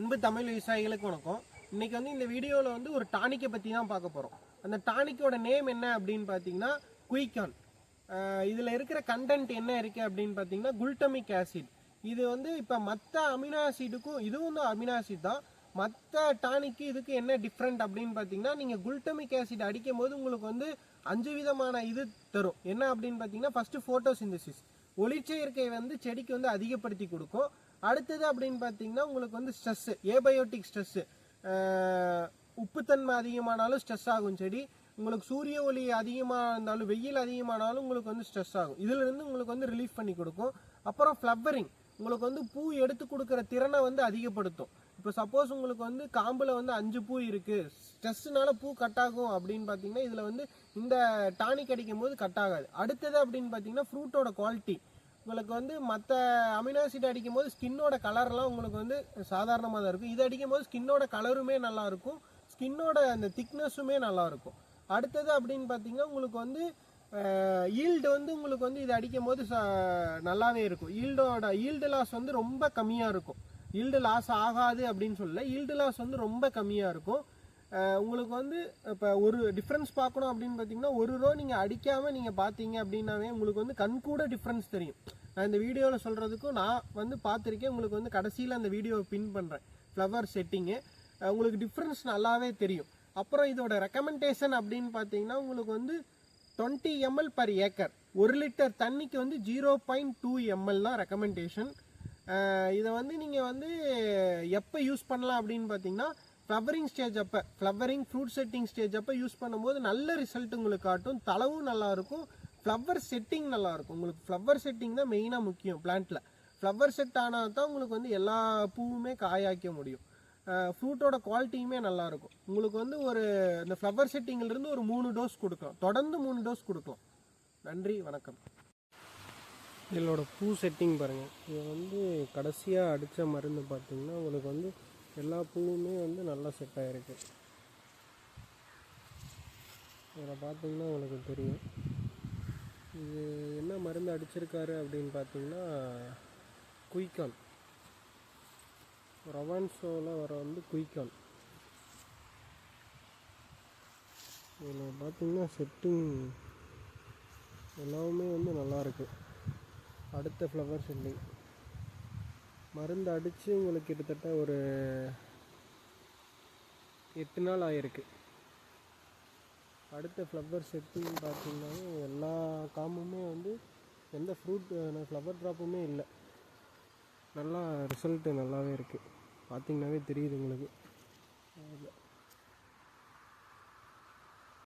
அன்பு தமிழ் விவசாயிகளுக்கு வணக்கம். இன்னைக்கு வந்து இந்த வீடியோவில் வந்து ஒரு டானிக்கை பற்றி தான் பார்க்க போகிறோம் அந்த டானிக்கோட நேம் என்ன அப்படின்னு பார்த்தீங்கன்னா குயிக்கான். இதில் இருக்கிற கண்டென்ட் என்ன இருக்குது அப்படின்னு பார்த்தீங்கன்னா குல்டமிக் ஆசிட் இது வந்து இப்போ மற்ற அமினோ ஆசிடுக்கும் இதுவும் தான் அமினோ ஆசிட் தான். மற்ற டானிக்கு இதுக்கு என்ன டிஃப்ரெண்ட் அப்படின்னு பார்த்தீங்கன்னா நீங்கள் குல்டமிக் ஆசிட் அடிக்கும் போது உங்களுக்கு வந்து அஞ்சு விதமான இது தரும். என்ன அப்படின்னு பார்த்தீங்கன்னா ஃபஸ்ட்டு ஃபோட்டோசிந்தசிஸ் ஒளிச்சேர்க்கை வந்து செடிக்கு வந்து அதிகப்படுத்தி கொடுக்கும். அடுத்தது அப்படின்னு பார்த்தீங்கன்னா உங்களுக்கு வந்து ஸ்ட்ரெஸ்ஸு ஏபயோட்டிக் ஸ்ட்ரெஸ்ஸு உப்புத்தன்மை அதிகமானாலும் ஸ்ட்ரெஸ் ஆகும். செடி உங்களுக்கு சூரிய ஒளி அதிகமாக இருந்தாலும் வெயில் அதிகமானாலும் உங்களுக்கு வந்து ஸ்ட்ரெஸ் ஆகும். இதுலேருந்து உங்களுக்கு வந்து ரிலீஃப் பண்ணி கொடுக்கும். அப்புறம் ஃப்ளவரிங் உங்களுக்கு வந்து பூ எடுத்து கொடுக்குற திறனை வந்து அதிகப்படுத்தும். இப்போ சப்போஸ் உங்களுக்கு வந்து காம்பில் வந்து அஞ்சு பூ இருக்குது ஸ்ட்ரெஸ்ஸுனால பூ கட் ஆகும் அப்படின்னு பார்த்தீங்கன்னா இதில் வந்து இந்த டானிக் அடிக்கும் போது கட் ஆகாது. அடுத்தது அப்படின்னு பார்த்தீங்கன்னா ஃப்ரூட்டோட குவாலிட்டி உங்களுக்கு வந்து மற்ற அமினாசிட் அடிக்கும்போது அடிக்கும் போது ஸ்கின்னோட கலர்லாம் உங்களுக்கு வந்து சாதாரணமாக தான் இருக்கும். இது அடிக்கும் போது ஸ்கின்னோட கலருமே நல்லா இருக்கும். ஸ்கின்னோட அந்த திக்னஸுமே நல்லா இருக்கும். அடுத்தது அப்படின்னு பார்த்தீங்கன்னா உங்களுக்கு வந்து ஈல்டு வந்து உங்களுக்கு வந்து இது அடிக்கும் போது நல்லாவே இருக்கும். ஈல்டோட ஈல்டு லாஸ் வந்து ரொம்ப கம்மியாக இருக்கும். ஈல்டு லாஸ் ஆகாது அப்படின்னு சொல்லல. ஈல்டு லாஸ் வந்து ரொம்ப கம்மியாக இருக்கும். உங்களுக்கு வந்து இப்போ ஒரு டிஃப்ரென்ஸ் பார்க்கணும் அப்படின்னு பார்த்தீங்கன்னா ஒரு ரோ நீங்கள் அடிக்காமல் நீங்கள் பார்த்தீங்க அப்படின்னாவே உங்களுக்கு வந்து கண் கூட டிஃப்ரென்ஸ் தெரியும். நான் இந்த வீடியோவில் சொல்கிறதுக்கும் நான் வந்து பார்த்துருக்கேன். உங்களுக்கு வந்து கடைசியில் அந்த வீடியோவை பின் பண்ணுறேன் ஃப்ளவர் செட்டிங்கு உங்களுக்கு டிஃப்ரென்ஸ் நல்லாவே தெரியும். அப்புறம் இதோட ரெக்கமெண்டேஷன் அப்படின்னு பார்த்தீங்கன்னா உங்களுக்கு வந்து டுவெண்ட்டி எம்எல் பர் ஏக்கர் ஒரு லிட்டர் தண்ணிக்கு வந்து ஜீரோ பாயிண்ட் டூ எம்எல் தான் ரெக்கமெண்டேஷன் இதை வந்து நீங்கள் வந்து எப்போ யூஸ் பண்ணலாம் அப்படின்னு பார்த்தீங்கன்னா ஃப்ளவரிங் ஸ்டேஜ் அப்போ ஃப்ளவரிங் ஃப்ரூட் செட்டிங் ஸ்டேஜ் அப்போ யூஸ் பண்ணும்போது நல்ல ரிசல்ட் உங்களுக்கு காட்டும். தளவும் நல்லாயிருக்கும் ஃப்ளவர் செட்டிங் நல்லாயிருக்கும் உங்களுக்கு ஃப்ளவர் செட்டிங் தான் மெயினாக முக்கியம் பிளான்ட்டில் ஃப்ளவர் செட் ஆனால் தான் உங்களுக்கு வந்து எல்லா பூவுமே காயாக்க முடியும். ஃப்ரூட்டோட குவாலிட்டியுமே நல்லாயிருக்கும் உங்களுக்கு வந்து ஒரு இந்த ஃப்ளவர் செட்டிங்கிலிருந்து ஒரு மூணு டோஸ் கொடுக்கலாம். தொடர்ந்து மூணு டோஸ் கொடுக்கலாம். நன்றி வணக்கம். இதோட பூ செட்டிங் பாருங்கள் இது வந்து கடைசியாக அடித்த மருந்து பார்த்திங்கன்னா உங்களுக்கு வந்து எல்லா பூவுமே வந்து நல்லா செட் ஆகிருக்கு இதில் பார்த்தீங்கன்னா உங்களுக்கு தெரியும். இது என்ன மருந்து அடிச்சிருக்காரு அப்படின்னு பார்த்தீங்கன்னா குயிக்கான். ரவான்சோவில் வர வந்து குயிக்கான். இதில் பார்த்திங்கன்னா செட்டிங் எல்லாமே வந்து நல்லாயிருக்கு அடுத்த ஃப்ளவர் செட்டிங் மருந்து அடித்து உங்களுக்கு கிட்டத்தட்ட ஒரு எட்டு நாள் ஆயிருக்கு. அடுத்த ஃப்ளவர் செட்டிங் பார்த்திங்கன்னா எல்லா காம்புமே வந்து எந்த ஃப்ரூட் ஃப்ளவர் ட்ராப்புமே இல்லை. நல்லா ரிசல்ட்டு நல்லாவே இருக்குது பார்த்திங்கனாவே தெரியுது உங்களுக்கு.